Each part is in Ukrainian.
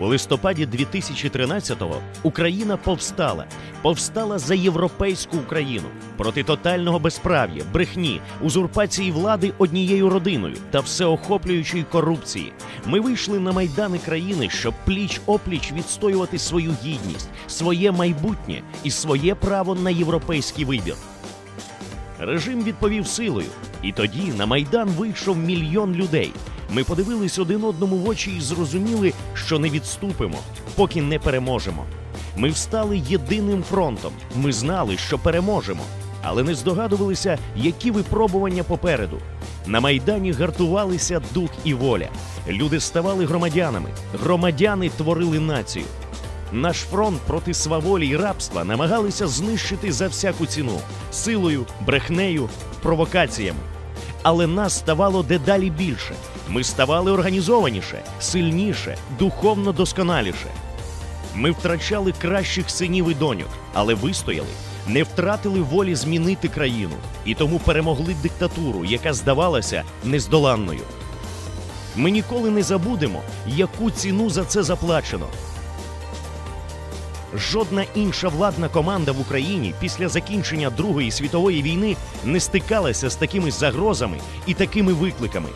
У листопаді 2013-го Україна повстала, повстала за європейську Україну проти тотального безправ'я, брехні, узурпації влади однією родиною та всеохоплюючої корупції. Ми вийшли на майдани країни, щоб пліч опліч відстоювати свою гідність, своє майбутнє і своє право на європейський вибір. Режим відповів силою, і тоді на майдан вийшов мільйон людей. Ми подивились один одному в очі і зрозуміли, що не відступимо, поки не переможемо. Ми встали єдиним фронтом. Ми знали, що переможемо, але не здогадувалися, які випробування попереду. На майдані гартувалися дух і воля. Люди ставали громадянами. Громадяни творили націю. Наш фронт проти сваволі і рабства намагалися знищити за всяку ціну силою, брехнею, провокаціями. Але нас ставало дедалі більше. Ми ставали організованіше, сильніше, духовно досконаліше. Ми втрачали кращих синів і доньок, але вистояли, не втратили волі змінити країну і тому перемогли диктатуру, яка здавалася нездоланною. Ми ніколи не забудемо, яку ціну за це заплачено. Жодна інша владна команда в Україні після закінчення Другої світової війни не стикалася з такими загрозами і такими викликами.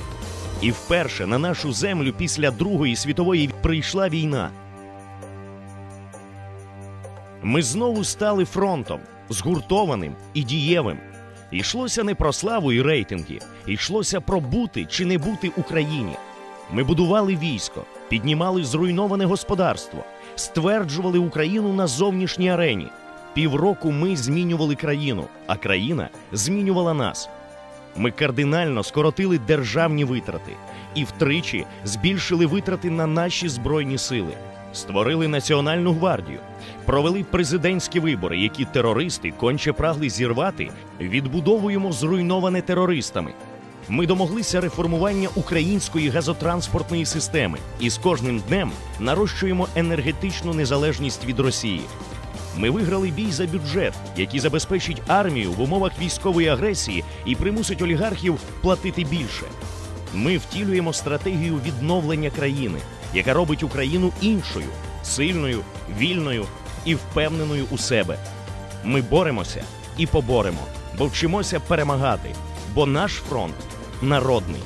І вперше на нашу землю після Другої світової прийшла війна. Ми знову стали фронтом, згуртованим і дієвим. Йшлося не про славу і рейтинги, йшлося про бути чи не бути Україні. Ми будували військо, піднімали зруйноване господарство, стверджували Україну на зовнішній арені. Півроку ми змінювали країну, а країна змінювала нас. Ми кардинально скоротили державні витрати і втричі збільшили витрати на наші збройні сили, створили національну гвардію, провели президентські вибори, які терористи конче прагли зірвати. Відбудовуємо зруйноване терористами. Ми домоглися реформування української газотранспортної системи і з кожним днем нарощуємо енергетичну незалежність від Росії. Ми виграли бій за бюджет, який забезпечить армію в умовах військової агресії і примусить олігархів платити більше. Ми втілюємо стратегію відновлення країни, яка робить Україну іншою, сильною, вільною і впевненою у себе. Ми боремося і поборемо, бо вчимося перемагати, бо наш фронт народний.